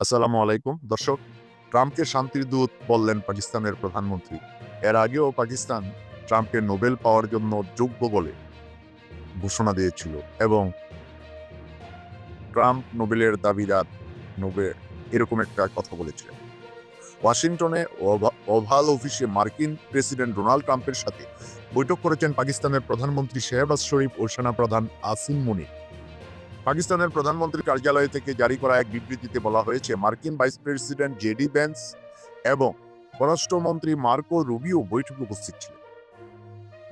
আসসালামু আলাইকুম। দর্শক, ট্রাম্পকে শান্তির দূত বললেন পাকিস্তানের প্রধানমন্ত্রী। এর আগেও পাকিস্তান ট্রাম্পকে নোবেল পাওয়ার জন্য যোগ্য বলে ঘোষণা দিয়েছিল এবং ট্রাম্প নোবেলের দাবিদার নোবেল এরকম একটা কথা বলেছিলেন। ওয়াশিংটনে ওভাল অফিসে মার্কিন প্রেসিডেন্ট ডোনাল্ড ট্রাম্পের সাথে বৈঠক করেছেন পাকিস্তানের প্রধানমন্ত্রী শেহবাজ শরীফ ও সেনাপ্রধান আসিম মুনি পাকিস্তানের প্রধানমন্ত্রীর কার্যালয় থেকে জারি করা এক বিবৃতিতে বলা হয়েছে, মার্কিন ভাইস প্রেসিডেন্ট জেডি ব্যান্স এবং পররাষ্ট্রমন্ত্রী মার্কো রুবিও বৈঠকে উপস্থিত ছিলেন।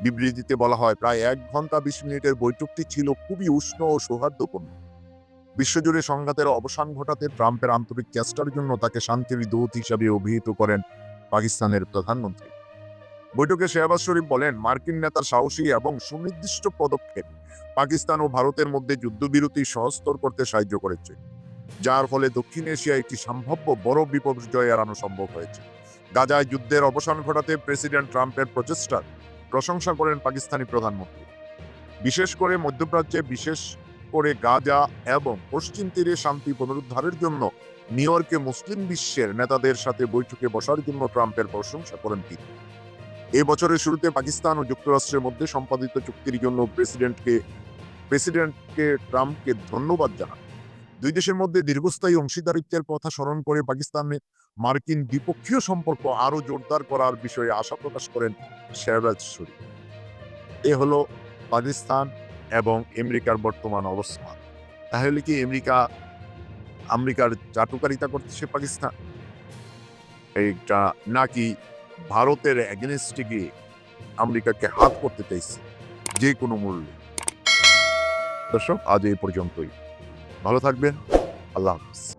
বিবৃতিতে বলা হয়, প্রায় এক ঘণ্টা বিশ মিনিটের বৈঠকটি ছিল খুবই উষ্ণ ও সৌহার্দ্যপূর্ণ। বিশ্বজুড়ে সংঘাতের অবসান ঘটাতে ট্রাম্পের আন্তরিক চেষ্টার জন্য তাকে শান্তির দূত হিসাবে অভিহিত করেন পাকিস্তানের প্রধানমন্ত্রী। বৈঠকে শেহবাজ শরীফ বলেন, মার্কিন নেতার সাহসী এবং সুনির্দিষ্ট পদক্ষেপ পাকিস্তান ও ভারতের মধ্যে যুদ্ধবিরতি সহস্তর করতে সাহায্য করেছে, যার ফলে দক্ষিণ এশিয়া একটি সম্ভাব্য বড় বিপর্যয় এড়ানো সম্ভব হয়েছে। গাজায় যুদ্ধের অবসান ঘটাতে প্রেসিডেন্ট ট্রাম্পের প্রচেষ্টার প্রশংসা করেন পাকিস্তানি প্রধানমন্ত্রী। বিশেষ করে মধ্যপ্রাচ্যে বিশেষ করে গাজা এবং পশ্চিম তীরে শান্তি পুনরুদ্ধারের জন্য নিউ ইয়র্কে মুসলিম বিশ্বের নেতাদের সাথে বৈঠকে বসার জন্য ট্রাম্পের প্রশংসা করেন তিনি। এই বছরের শুরুতে পাকিস্তান ও যুক্তরাষ্ট্রের মধ্যে সম্পাদিত চুক্তির জন্য প্রেসিডেন্টকে প্রেসিডেন্টকে ট্রাম্পকে ধন্যবাদ জানান। দুই দেশের মধ্যে দীর্ঘস্থায়ী অংশীদারিত্বের কথা স্মরণ করে পাকিস্তানের মার্কিন দ্বিপক্ষীয় সম্পর্ক আরও জোরদার করার বিষয়ে আশা প্রকাশ করেন শেহবাজ শরীফ। এ হলো পাকিস্তান এবং আমেরিকার বর্তমান অবস্থান তাহলে কি আমেরিকা, আমেরিকার চাটুকারিতা করতেছে পাকিস্তান? এইটা নাকি ভারতের এগেনস্টে গিয়ে আমেরিকাকে হাত করতে চাইছে যে কোনো মূল্যে। দর্শক, আজ এই পর্যন্তই। ভালো থাকবেন। আল্লাহ হাফিজ।